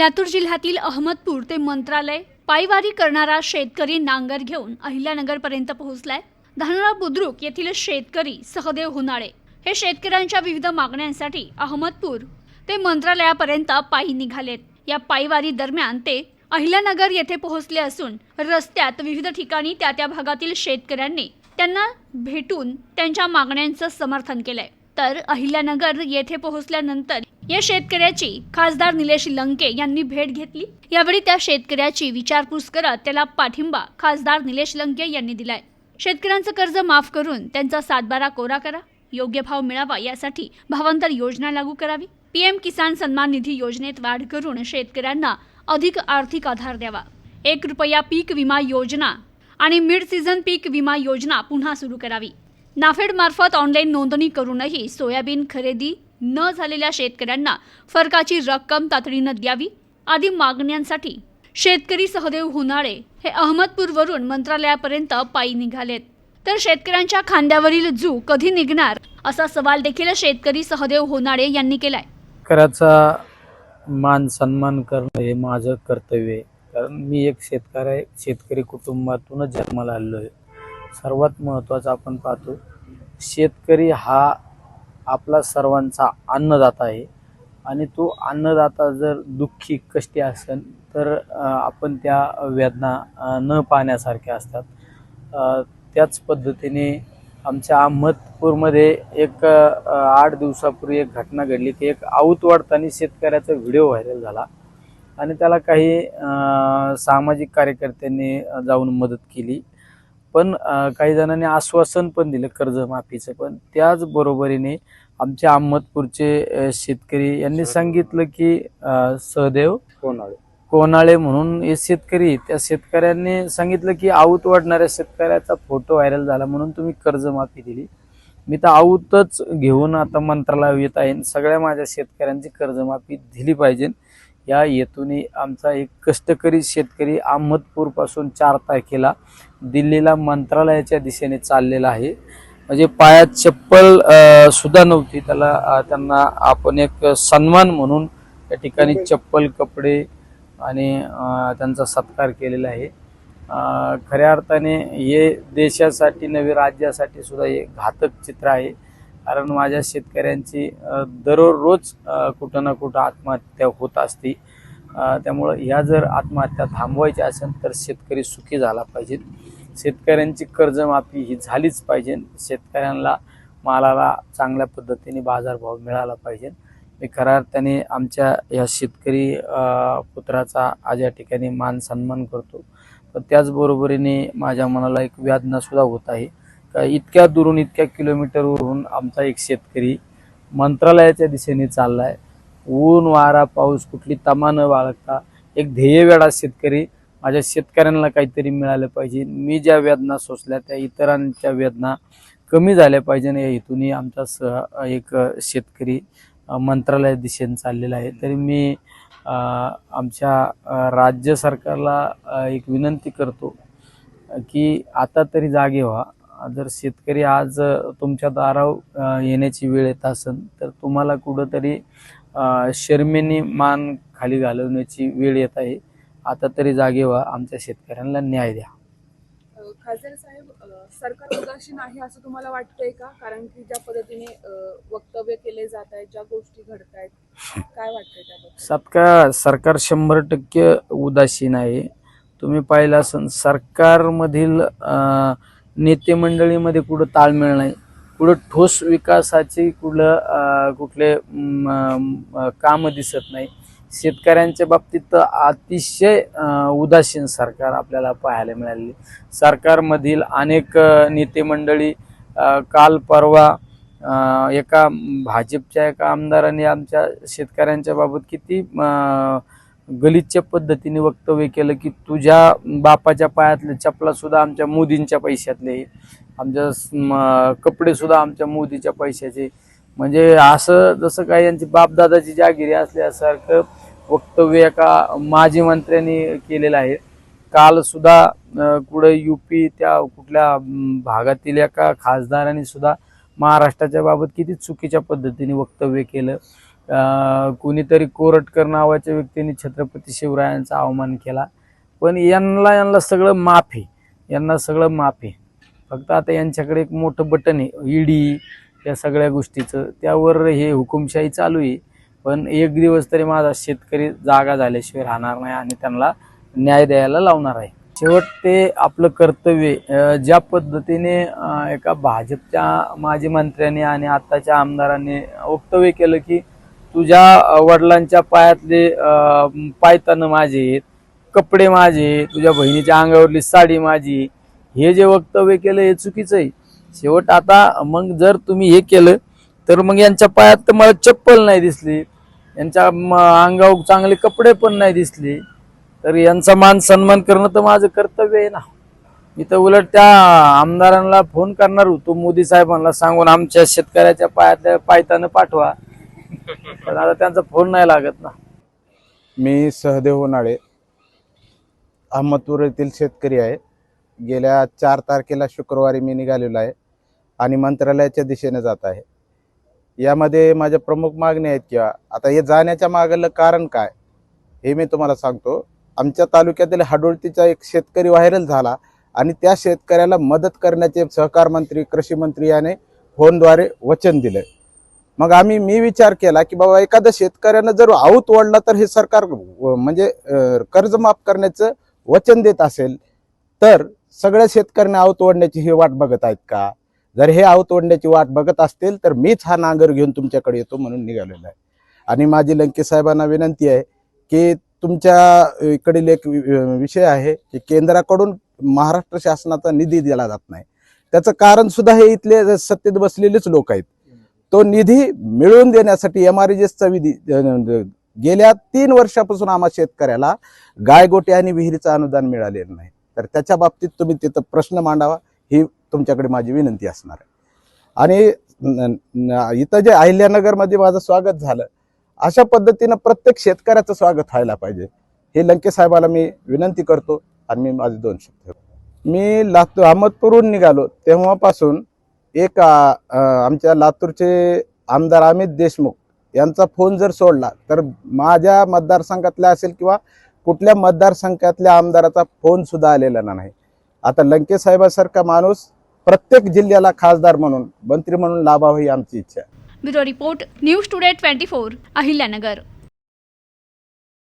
लातूर जिल्ह्यातील अहमदपूर ते मंत्रालय पायवारी करणारा शेतकरी नांगर घेऊन अहिल्यानगरपर्यंत पोहोचलाय. धानोरा बुद्रुक येथील शेतकरी सहदेव हुनाळे हे शेतकऱ्यांच्या विविध मागण्यांसाठी अहमदपूर ते मंत्रालयापर्यंत पायी निघालेत. या पायवारी दरम्यान ते अहिल्यानगर येथे पोहोचले असून रस्त्यात विविध ठिकाणी त्या त्या भागातील शेतकऱ्यांनी त्यांना भेटून त्यांच्या मागण्यांचं समर्थन केलंय. तर अहिल्यानगर येथे पोहोचल्यानंतर या शेतकऱ्याची खासदार निलेश लंके यांनी भेट घेतली. यावेळी त्या शेतकऱ्याची विचारपूस करत त्याला पाठिंबा खासदार निलेश लंके यांनी दिलाय. शेतकऱ्यांचं कर्ज माफ करून त्यांचा सातबारा कोरा करा. योग्य भाव मिळावा यासाठी भावांतर योजना लागू करावी. पीएम किसान सन्मान निधी योजनेत वाढ करून शेतकऱ्यांना अधिक आर्थिक आधार द्यावा. एक रुपया पीक विमा योजना आणि मिड सीझन पीक विमा योजना पुन्हा सुरू करावी. नाफेड मार्फत ऑनलाईन नोंदणी करूनही सोयाबीन खरेदी न झालेल्या शेतकऱ्यांना फरकाची रक्कम तातडीनं द्यावी आदी मागण्यांसाठी शेतकरी सहदेव हुनाळे हे अहमदपूरवरून मंत्रालयापर्यंत पायी निघालेत. तर शेतकऱ्यांच्या खांद्यावरील जू कधी निघणार असा सवाल देखील शेतकरी सहदेव होनाळे यांनी केलाय. शेतकऱ्याचा मान सन्मान करणं हे माझं कर्तव्य आहे. कारण मी एक शेतकरी आहे शेतकरी कुटुंबातूनच जन्माला आलेलो आहे. सर्वात महत्त्वाचं आपण पाहतो शेतकरी हा आपला सर्वांचा अन्नदाता आहे. आणि तो अन्नदाता जर दुःखी कष्टी असेल तर आपण त्या वेदना न पाहण्यासारख्या असतात. त्याच पद्धतीने आमच्या अहमदपूरमध्ये एक आठ दिवसापूर्वी एक घटना घडली. की एक आऊत वाढताना शेतकऱ्याचा व्हिडिओ व्हायरल झाला. आणि त्याला काही सामाजिक कार्यकर्त्यांनी जाऊन मदत केली. पण काही जणांनी आश्वासन पण दिलं कर्जमाफीचं. पण त्याचबरोबरीने आमच्या अहमदपूरचे अ, शेतकरी यांनी सांगितलं की सहदेव कोणाळे. कोनाळे म्हणून हे शेतकरी त्या शेतकऱ्यांनी सांगितलं की आऊत वाढणाऱ्या शेतकऱ्याचा फोटो व्हायरल झाला म्हणून तुम्ही कर्जमाफी दिली. मी तर आऊतच घेऊन आता मंत्रालय येत आहे सगळ्या माझ्या शेतकऱ्यांची कर्जमाफी दिली पाहिजे. या हेतूने आमचा एक कष्टकरी शेतकरी अहमदपूरपासून चार तारखेला दिल्लीला मंत्रालयाच्या दिशेने चाललेला आहे. म्हणजे पायात चप्पल सुद्धा नव्हती. त्याला त्यांना आपण एक सन्मान म्हणून त्या ठिकाणी चप्पल कपडे आणि त्यांचा सत्कार केलेला आहे. खऱ्या अर्थाने हे देशासाठी नवे राज्यासाठी सुद्धा हे घातक चित्र आहे. कारण माझ्या शेतकऱ्यांची दररोज कुठं ना कुठं आत्महत्या होत असते. त्यामुळं ह्या जर आत्महत्या थांबवायच्या असेल तर शेतकरी सुखी झाला पाहिजे. शेतकऱ्यांची कर्जमाफी ही झालीच पाहिजे. शेतकऱ्यांना मालाला चांगल्या पद्धतीने बाजारभाव मिळाला पाहिजे. मी खऱ्या अर्थाने आमच्या या शेतकरी पुत्राचा आज या ठिकाणी मान सन्मान करतो. पण त्याचबरोबरीने माझ्या मनाला एक वेदना होत आहे. का इतक्या दुरून इतक्या किलोमीटरवरून आमचा एक शेतकरी मंत्रालयाच्या दिशेने चालला आहे ऊन वारा पाऊस कुठली तमा न बाळगता एक ध्येयवेळा शेतकरी माझ्या शेतकऱ्यांना काहीतरी मिळालं पाहिजे. मी ज्या वेदना सोसल्या त्या इतरांच्या वेदना कमी झाल्या पाहिजे या हेतूनही आमचा स एक शेतकरी मंत्रालय दिशेने चाललेला आहे. तरी मी आमच्या राज्य सरकारला एक विनंती करतो की आता तरी जागे व्हा. जर शेतकरी आज तुमच्या दाराव येण्याची वेळ येत असेल तर तुम्हाला कुठंतरी शर्मेने मान खाली घालवण्याची वेळ येत आहे. आता तरी जागे व्हा आमच्या शेतकऱ्यांना न्याय द्या. खासदार साहेब सरकार उदासीन आहे असं तुम्हाला वाटतंय का? कारण की ज्या पद्धतीने वक्तव्य केले जात आहेत ज्या गोष्टी घडत आहेत काय वाटतंय त्याबद्दल? सत्कार सरकार शंभर टक्के उदासीन आहे. तुम्ही पाहिलं असेल सरकारमधील नेते मंडळीमध्ये कुठं ताळमेळ नाही. कुठं ठोस विकासाची कुठलं कुठले काम दिसत नाही. शेतकऱ्यांच्या बाबतीत तर अतिशय उदासीन सरकार आपल्याला पाहायला मिळाले सरकारमधील अनेक नेते मंडळी काल परवा एका भाजपच्या एका आमदाराने आमच्या शेतकऱ्यांच्या बाबत किती गलिच्छ पद्धतीने वक्तव्य केलं की तुझ्या बापाच्या पायातले चपलासुद्धा आमच्या मोदींच्या पैशातले आमच्या कपडेसुद्धा आमच्या मोदीच्या पैशाचे म्हणजे असं जसं काय यांची बापदादाची जागिरी असल्यासारखं वक्तव्य एका माजी मंत्र्यांनी केलेलं आहे. काल सुद्धा अं, कुठं युपी त्या कुठल्या भागातील एका खासदारांनी सुद्धा महाराष्ट्राच्या बाबत किती चुकीच्या पद्धतीने वक्तव्य केलं. कुणीतरी कोरटकर नावाच्या व्यक्तीने छत्रपती शिवरायांचा अवमान केला. पण यांना यांना सगळं माफ आहे यांना सगळं माफी. फक्त आता यांच्याकडे एक मोठं बटन आहे. ईडी या सगळ्या गोष्टीचं. त्यावर हे हुकुमशाही चालू आहे. पण एक दिवस तरी माझा शेतकरी जागा झाल्याशिवाय राहणार नाही आणि त्यांना न्याय द्यायला लावणार आहे. शेवट ते आपलं कर्तव्य ज्या पद्धतीने एका भाजपच्या माजी मंत्र्यांनी आणि आत्ताच्या आमदारांनी वक्तव्य केलं की तुझ्या वडिलांच्या पायातले पायतानं माझे आहेत कपडे माझे तुझ्या बहिणीच्या अंगावरली साडी माझी हे जे वक्तव्य केलं हे चुकीचं आहे. शेवट आता मग जर तुम्ही हे केलं तर मग यांच्या पायात तर मला चप्पल नाही दिसली. यांच्या अंगावर चांगले कपडे पण नाही दिसले. तर यांचा मान सन्मान करणं तर माझं कर्तव्य आहे ना. मी तर उलट त्या आमदारांना फोन करणार होतो मोदी साहेबांना सांगून आमच्या शेतकऱ्याच्या पायातल्या पायतानं पाठवा. पण आता त्यांचा फोन नाही लागत ना. मी सहदेव होनाळे अहमदपूर येथील शेतकरी आहे. गेल्या चार तारखेला शुक्रवारी मी निघालेलो आहे आणि मंत्रालयाच्या दिशेने जात आहे. यामध्ये माझ्या प्रमुख मागण्या आहेत किंवा आता हे जाण्याच्या मागलं कारण काय हे मी तुम्हाला सांगतो. आमच्या तालुक्यातील हाडोळतीचा एक शेतकरी व्हायरल झाला आणि त्या शेतकऱ्याला मदत करण्याचे सहकार मंत्री कृषी मंत्री याने फोनद्वारे वचन दिलं मग आम्ही मी विचार केला की बाबा एखाद्या शेतकऱ्यानं जर आऊत ओढला तर हे सरकार म्हणजे कर्ज माफ करण्याचं वचन देत असेल तर सगळ्या शेतकऱ्यांना आऊत ओढण्याची ही वाट बघत आहेत का? जर हे आऊत ओढण्याची वाट बघत असतील तर मीच हा नांगर घेऊन तुमच्याकडे येतो म्हणून निघालेलो आहे. आणि माझी लंके साहेबांना विनंती आहे की तुमच्या इकडील एक वि- विषय आहे की केंद्राकडून महाराष्ट्र शासनाचा निधी दिला जात नाही. त्याचं कारण सुद्धा हे इथले सत्तेत बसलेलेच लोक आहेत. तो निधी मिळवून देण्यासाठी एम आर विधी गेल्या तीन वर्षापासून आम्हा शेतकऱ्याला गायगोटे आणि विहिरीचं अनुदान मिळालेलं नाही. तर त्याच्या बाबतीत तुम्ही तिथं प्रश्न मांडावा ही तुमच्याकडे माझी विनंती असणार आहे. आणि इथं जे अहिल्यानगरमध्ये माझं स्वागत झालं अशा पद्धतीनं प्रत्येक शेतकऱ्याचं स्वागत व्हायला पाहिजे. हे लंके साहेबाला मी विनंती करतो आणि मी माझे दोन शब्द मी लातूर अहमदपूरहून निघालो तेव्हापासून एक आमच्या लातूरचे आमदार अमित देशमुख यांचा फोन जर सोडला तर माझ्या मतदारसंघातल्या असेल किंवा कुठल्या मतदारसंघातल्या आमदाराचा फोन सुद्धा आलेला नाही. आता लंके साहेबासारखा माणूस प्रत्येक जिल्ह्याला खासदार म्हणून मंत्री म्हणून लाभावं ही आमची इच्छा bureau report news today twenty four Ahilyanagar.